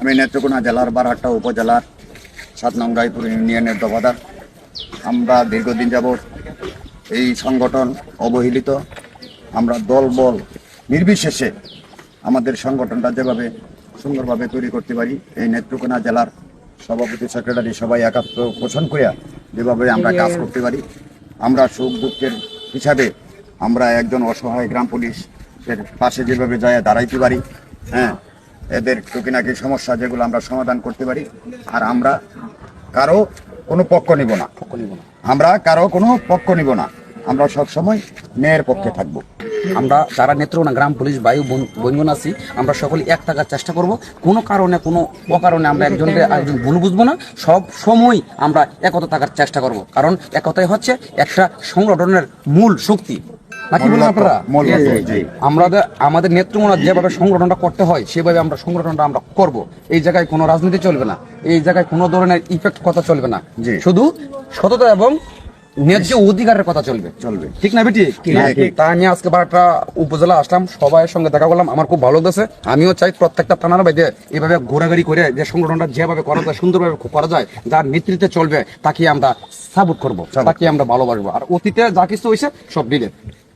আমি নেত্রকোনা জেলার বারহাট্টা উপজেলার সাত নং রায়পুর ইউনিয়নের দফাদার। আমরা দীর্ঘদিন যাবৎ এই সংগঠন অবহেলিত। আমরা দল বল নির্বিশেষে আমাদের সংগঠনটা যেভাবে সুন্দরভাবে তৈরি করতে পারি এই নেত্রকোনা জেলার সভাপতি সেক্রেটারি সবাই একাত্ম পোষণ করিয়া যেভাবে আমরা কাজ করতে পারি। আমরা সুখ দুঃখের হিসাবে আমরা একজন অসহায় গ্রাম পুলিশের পাশে যেভাবে যায় দাঁড়াইতে পারি হ্যাঁ এদের টুকিনাকি সমস্যা যেগুলো আমরা সমাধান করতে পারি আর আমরা কারও কোনো পক্ষ নিব না। আমরা কারও কোনো পক্ষ নিব না। আমরা সবসময় ন্যায়ের পক্ষে থাকব। আমরা যারা নেত্রকোনা গ্রাম পুলিশ বায়ু বন্ধন আছি আমরা সকলে এক থাকার চেষ্টা করব। কোনো কারণে কোনো অকারণে আমরা একজনকে একজন ভুল বুঝব না। সব সময় আমরা একতা থাকার চেষ্টা করব। কারণ একতাই হচ্ছে একটা সংগঠনের মূল শক্তি। নাকি বলেন আপনারা? জি। আমাদের যেভাবে সংগঠনটা করতে হয় সেভাবে আমরা সংগঠনটা আমরা করব। এই জায়গায় কোনো রাজনীতি চলবে না। এই জায়গায় কোনো ধরনের ইফেক্ট কথা চলবে না। শুধু সততা এবং ন্যায্য অধিকারের কথা চলবে। চলবে। ঠিক না বেটি? হ্যাঁ, তা নিয়ে আজকে বারটা উপজেলা আসলাম সবার সঙ্গে দেখা করলাম আমার খুব ভালো লাগছে আমিও চাই প্রত্যেকটা থানার বাইরে এভাবে ঘোরাঘুরি করে যে সংগঠনটা যেভাবে করা যায় সুন্দরভাবে করা যায় যার নেতৃত্বে চলবে তাকে আমরা সাপোর্ট করব তাকে আমরা ভালোবাসবো। আর অতীতে যা কিছু হয়েছে সব দিলে।